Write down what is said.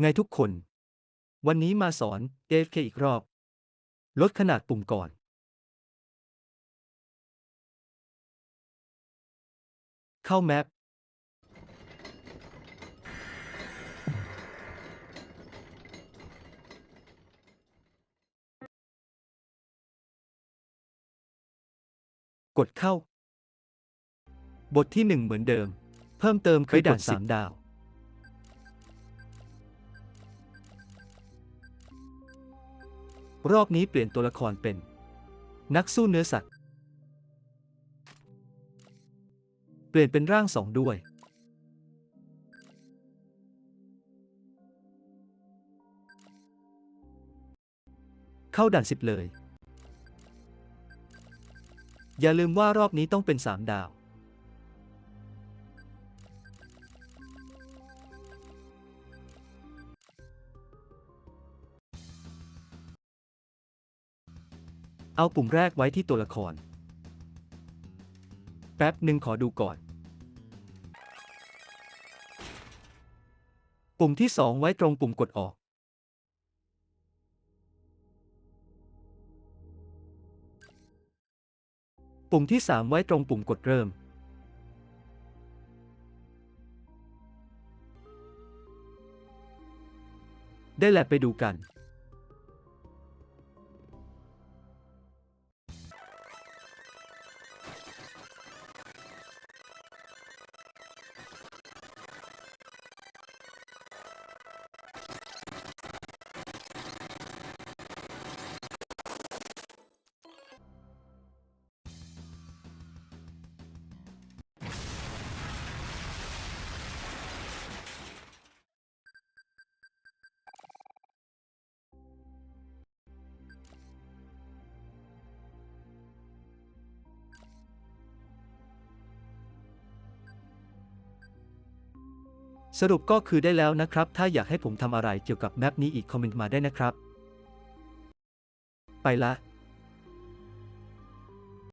ไงทุกคน วันนี้มาสอน AFK อีกรอบ ลดขนาดปุ่มก่อน เข้าแมป กดเข้า บทที่หนึ่งเหมือนเดิม เพิ่มเติมคือด่านสามดาว รอบนี้เปลี่ยนตัวละครเป็น นักสู้เนื้อสัตว์ เปลี่ยนเป็นร่างสองด้วย เข้าด่านสิบเลย อย่าลืมว่ารอบนี้ต้องเป็นสามดาว เอาปุ่มแรกไว้ที่ตัวละคร แป๊บหนึ่งขอดูก่อน ปุ่มที่สองไว้ตรงปุ่มกดออก ปุ่มที่สามไว้ตรงปุ่มกดเริ่ม ได้แหละไปดูกัน สรุปก็คือได้แล้วนะครับ ถ้าอยากให้ผมทำอะไรเกี่ยวกับแมปนี้อีกคอมเมนต์มาได้นะครับ ไปละ